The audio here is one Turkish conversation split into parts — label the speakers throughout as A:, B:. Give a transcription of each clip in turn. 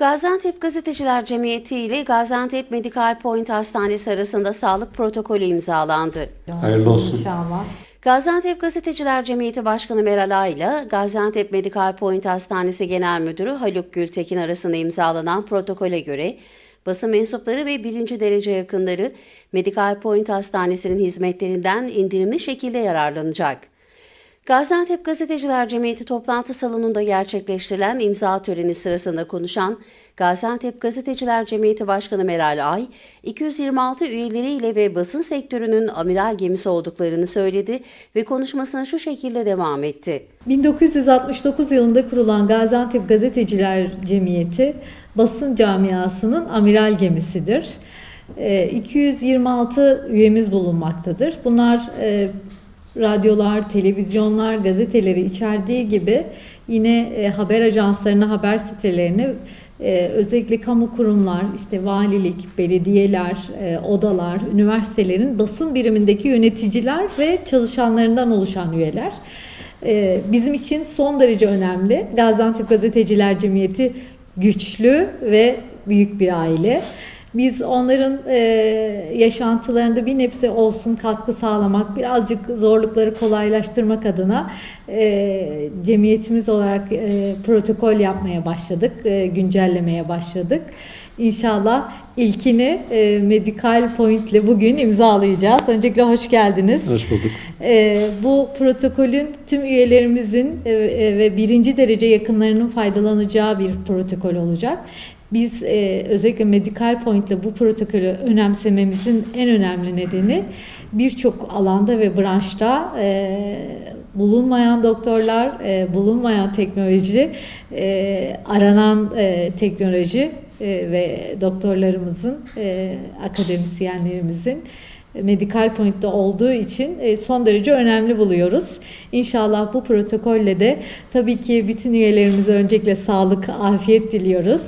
A: Gaziantep Gazeteciler Cemiyeti ile Gaziantep Medical Point Hastanesi arasında sağlık protokolü imzalandı.
B: Hayırlı olsun.
C: İnşallah.
A: Gaziantep Gazeteciler Cemiyeti Başkanı Meral Ay ile Gaziantep Medical Point Hastanesi Genel Müdürü Haluk Gültekin arasında imzalanan protokole göre basın mensupları ve birinci derece yakınları Medical Point Hastanesi'nin hizmetlerinden indirimli şekilde yararlanacak. Gaziantep Gazeteciler Cemiyeti toplantı salonunda gerçekleştirilen imza töreni sırasında konuşan Gaziantep Gazeteciler Cemiyeti Başkanı Meral Ay, 226 üyeleriyle ve basın sektörünün amiral gemisi olduklarını söyledi ve konuşmasına şu şekilde devam etti.
C: 1969 yılında kurulan Gaziantep Gazeteciler Cemiyeti basın camiasının amiral gemisidir. Ee, 226 üyemiz bulunmaktadır. Bunlar e, radyolar, televizyonlar, gazeteleri içerdiği gibi yine e, haber ajanslarını, haber sitelerini e, özellikle kamu kurumlar, işte valilik, belediyeler, e, odalar, üniversitelerin basın birimindeki yöneticiler ve çalışanlarından oluşan üyeler. E, bizim için son derece önemli. Gaziantep Gazeteciler Cemiyeti güçlü ve büyük bir aile. Biz onların e, yaşantılarında bir nebze olsun katkı sağlamak, birazcık zorlukları kolaylaştırmak adına e, cemiyetimiz olarak e, protokol yapmaya başladık, e, güncellemeye başladık. İnşallah ilkini e, Medical Point ile bugün imzalayacağız. Öncelikle hoş geldiniz.
B: Hoş bulduk.
C: Ee, bu protokolün tüm üyelerimizin e, e, ve birinci derece yakınlarının faydalanacağı bir protokol olacak. Biz e, özellikle Medical Point ile bu protokolü önemsememizin en önemli nedeni birçok alanda ve branşta e, bulunmayan doktorlar, e, bulunmayan teknoloji, e, aranan e, teknoloji e, ve doktorlarımızın, e, akademisyenlerimizin Medical Point'te olduğu için e, son derece önemli buluyoruz. İnşallah bu protokolle de tabii ki bütün üyelerimize öncelikle sağlık, afiyet diliyoruz.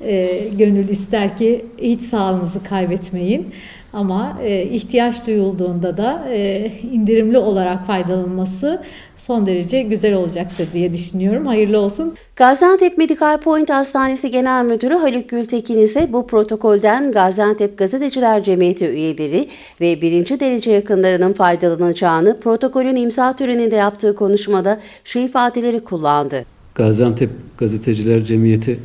C: E, Gönül ister ki hiç sağlığınızı kaybetmeyin. Ama e, ihtiyaç duyulduğunda da e, indirimli olarak faydalanması son derece güzel olacaktır diye düşünüyorum. Hayırlı olsun.
A: Gaziantep Medical Point Hastanesi Genel Müdürü Haluk Gültekin ise bu protokolden Gaziantep Gazeteciler Cemiyeti üyeleri ve birinci derece yakınlarının faydalanacağını protokolün imza töreninde yaptığı konuşmada şu ifadeleri kullandı.
B: Gaziantep Gazeteciler Cemiyeti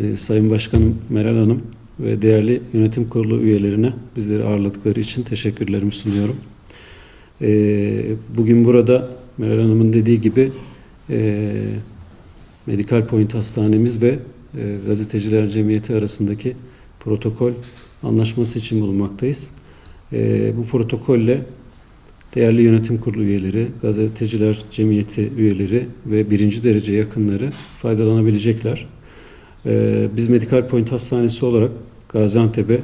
B: e, Sayın Başkanım Meral Hanım ve değerli yönetim kurulu üyelerine bizleri ağırladıkları için teşekkürlerimi sunuyorum. E, bugün burada Meral Hanım'ın dediği gibi e, Medical Point Hastanemiz ve e, Gazeteciler Cemiyeti arasındaki protokol anlaşması için bulunmaktayız. E, bu protokolle değerli yönetim kurulu üyeleri, gazeteciler cemiyeti üyeleri ve birinci derece yakınları faydalanabilecekler. Ee, biz Medical Point Hastanesi olarak Gaziantep'e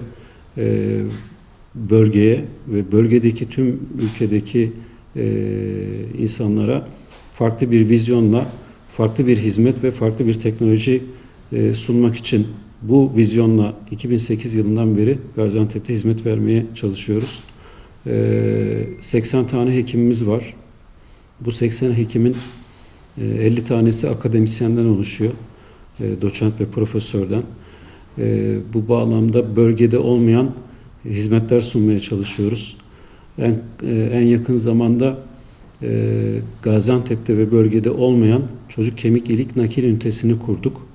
B: e, bölgeye ve bölgedeki tüm ülkedeki e, insanlara farklı bir vizyonla, farklı bir hizmet ve farklı bir teknoloji e, sunmak için bu vizyonla 2008 yılından beri Gaziantep'te hizmet vermeye çalışıyoruz. Ee, 80 tane hekimimiz var. Bu 80 hekimin e, 50 tanesi akademisyenden oluşuyor. E, Doçent ve profesörden. E, Bu bağlamda bölgede olmayan hizmetler sunmaya çalışıyoruz. En, e, en yakın zamanda Gaziantep'te ve bölgede olmayan çocuk kemik ilik nakil ünitesini kurduk.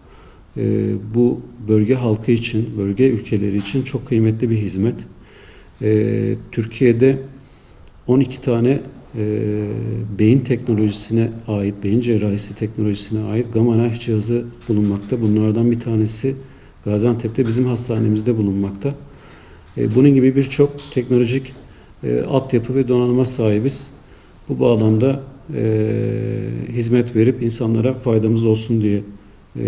B: Bu bölge halkı için, bölge ülkeleri için çok kıymetli bir hizmet. Türkiye'de 12 tane e, beyin teknolojisine ait, beyin cerrahisi teknolojisine ait gamma knife cihazı bulunmakta. Bunlardan bir tanesi Gaziantep'te bizim hastanemizde bulunmakta. E, bunun gibi birçok teknolojik e, altyapı ve donanıma sahibiz. Bu bağlamda e, hizmet verip insanlara faydamız olsun diye e,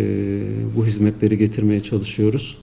B: bu hizmetleri getirmeye çalışıyoruz.